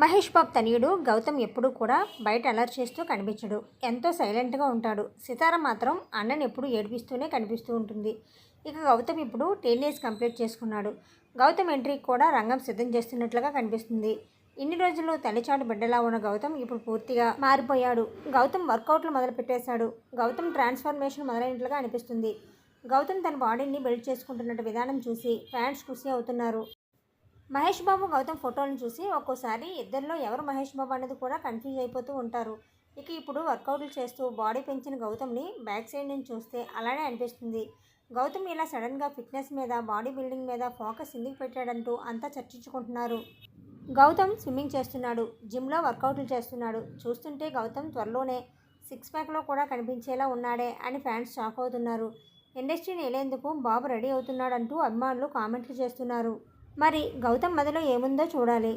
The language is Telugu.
మహేష్ బాబు తనయుడు గౌతమ్ ఎప్పుడూ కూడా బయట అలర్ట్ చేస్తూ కనిపించడు. ఎంతో సైలెంట్గా ఉంటాడు. సితార మాత్రం అన్నని ఎప్పుడు ఏడిపిస్తూనే కనిపిస్తూ ఉంటుంది. ఇక గౌతమ్ ఇప్పుడు టెన్ డేస్ కంప్లీట్ చేసుకున్నాడు. గౌతమ్ ఎంట్రీకి కూడా రంగం సిద్ధం చేస్తున్నట్లుగా కనిపిస్తుంది. ఇన్ని రోజులు తల్లిచాటు బిడ్డలా ఉన్న గౌతమ్ ఇప్పుడు పూర్తిగా మారిపోయాడు. గౌతమ్ వర్కౌట్లు మొదలు పెట్టేశాడు గౌతమ్ ట్రాన్స్ఫర్మేషన్ మొదలైనట్లుగా అనిపిస్తుంది. గౌతమ్ తన బాడీని బిల్డ్ చేసుకుంటున్న విధానం చూసి ఫ్యాన్స్ ఖుషి అవుతున్నారు. మహేష్ బాబు గౌతమ్ ఫోటోలను చూసి ఒక్కోసారి ఇద్దరిలో ఎవరు మహేష్ బాబు అనేది కూడా కన్ఫ్యూజ్ అయిపోతూ ఉంటారు. ఇక ఇప్పుడు వర్కౌట్లు చేస్తూ బాడీ పెంచిన గౌతమ్ని బ్యాక్ సైడ్ నుంచి చూస్తే అలానే అనిపిస్తుంది. గౌతమ్ ఇలా సడన్గా ఫిట్నెస్ మీద బాడీ బిల్డింగ్ మీద ఫోకస్ ఎందుకు పెట్టాడంటూ అంతా చర్చించుకుంటున్నారు. గౌతమ్ స్విమ్మింగ్ చేస్తున్నాడు జిమ్లో వర్కౌట్లు చేస్తున్నాడు. చూస్తుంటే గౌతమ్ త్వరలోనే సిక్స్ ప్యాక్లో కూడా కనిపించేలా ఉన్నాడే అని ఫ్యాన్స్ షాక్ అవుతున్నారు. ఇండస్ట్రీని వెళ్ళేందుకు బాబు రెడీ అవుతున్నాడంటూ అభిమానులు కామెంట్లు చేస్తున్నారు. మరి గౌతమ్ మదిలో ఏముందో చూడాలి.